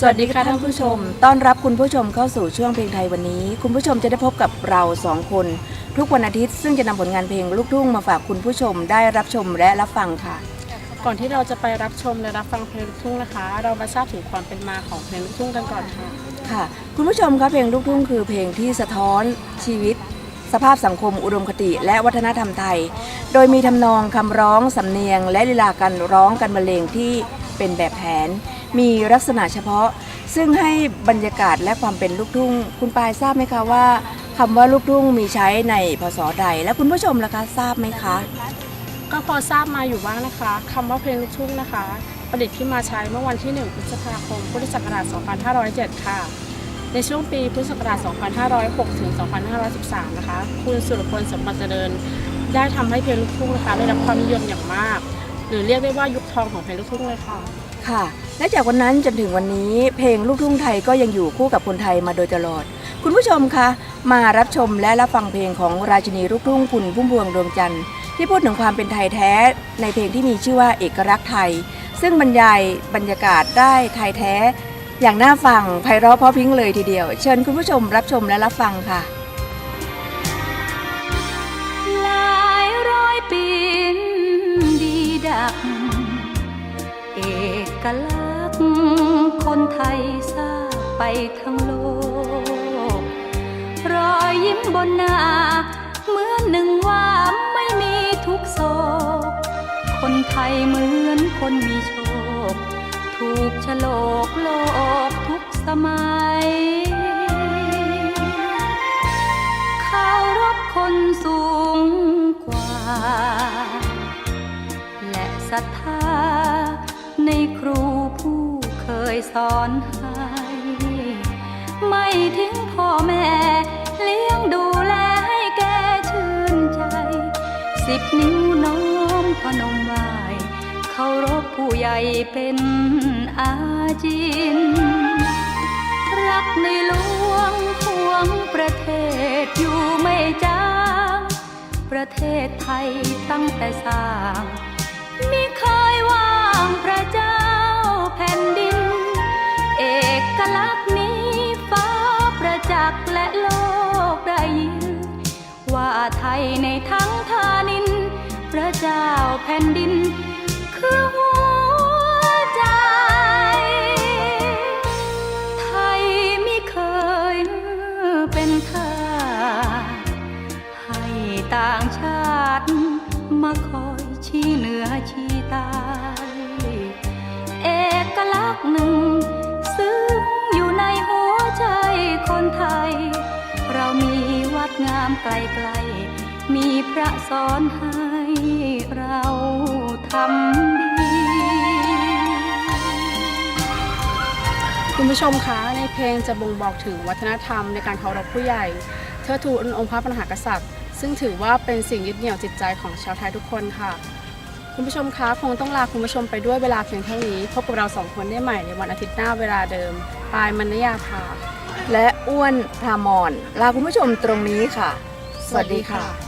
สวัสดีค่ะท่านผู้ชม ต้อนรับคุณผู้ชมเข้าสู่ช่วงเพลงไทยวันนี้ คุณผู้ชมจะได้พบกับเราสองคน ทุกวันอาทิตย์ซึ่งจะนำผลงานเพลงลูกทุ่งมาฝากคุณผู้ชมได้รับชมและรับฟังค่ะ ก่อนที่เราจะไปรับชมและรับฟังเพลงลูกทุ่งนะคะ เรามาทราบถึงความเป็นมาของเพลงลูกทุ่งกันก่อนค่ะ ค่ะ คุณผู้ชมครับเพลงลูกทุ่งคือเพลงที่สะท้อนชีวิต สภาพสังคมอุดมคติและวัฒนธรรมไทย โดยมีทำนองคำร้องสำเนียง และลีลาการร้องกันบรรเลงที่เป็นแบบแผน มีลักษณะเฉพาะ ซึ่งให้บรรยากาศและความเป็นลูกทุ่ง คุณปายทราบไหมคะว่าคำว่าลูกทุ่งมีใช้ในพศใด และคุณผู้ชมล่ะคะทราบไหมคะ ก็พอทราบมาอยู่บ้างนะคะคำว่าเพลงลูกทุ่งนะคะ ประดิษฐ์ขึ้นมาใช้เมื่อวันที่ 1 พฤษภาคม พุทธศักราช 2507 ค่ะ ในช่วงปีพุทธศักราช 2506 ถึง 2513 นะคะ คุณสุรพลสมบัติเจริญ ได้ทำให้เพลงลูกทุ่งนะคะได้รับความนิยมอย่างมาก หรือเรียกได้ว่ายุคทองของเพลงลูกทุ่งเลยค่ะ ค่ะ และจากวันนั้นจนถึงวันนี้เพลงลูกทุ่งไทยก็ยังอยู่คู่กับคนไทยมาโดยตลอด คุณผู้ชมคะ มารับชมและรับฟังเพลงของราชินีลูกทุ่งคุณพุ่มพวงดวงจันทร์ที่พูดถึงความเป็นไทยแท้ในเพลงที่มีชื่อว่าเอกลักษณ์ไทย ซึ่งบรรยายบรรยากาศได้ไทยแท้ อย่างน่าฟังไพเราะเพราะพริ้งเลยทีเดียว เชิญคุณผู้ชมรับชมและรับฟังค่ะ กลักษณ์คนไทยทราบไปทั้งโลก รอยยิ้มบนหน้าเหมือนหนึ่งว่าไม่มีทุกโศก คนไทยเหมือนคนมีโชค ถูกฉลกโลกทุกสมัยเคารพคนสูงกว่า และศรัทธา ยสอนให้ไม่ทิ้งพ่อแม่ เลี้ยงดูแลให้แกชื่นใจ สิบนิ้วน้อมพนมไหวเคารพผู้ใหญ่เป็นอาจิน รักในหลวงห่วงประเทศอยู่ไม่จาง ประเทศไทยตั้งแต่สร้างมิเคยว่างพระเจ้า ว่าไทยในทั้งทานิน พระเจ้าแผ่นดิน คือหัวใจ ไทยไม่เคยเป็นทาสให้ต่างชาติมาคอยชี้เหนือชี้ใต้เอกลักษณ์หนึ่ง ดงามไกลๆมีพระสอนให้เราทำดี คุณผู้ชมคะในเพลงจะบ่งบอกถึงวัฒนธรรมในการเคารพผู้ใหญ่เทิดทูนองค์พระมหากษัตริย์ ซึ่งถือว่าเป็นสิ่งยึดเหนี่ยวจิตใจของชาวไทยทุกคนค่ะ คุณผู้ชมคะคงต้องลาคุณผู้ชมไปด้วยเวลาเพียงเท่านี้ พบกับเราสองคนได้ใหม่ในวันอาทิตย์หน้าเวลาเดิม ปายมนยาภา และอ้วนพรามอนลาคุณผู้ชมตรงนี้ค่ะ สวัสดีค่ะ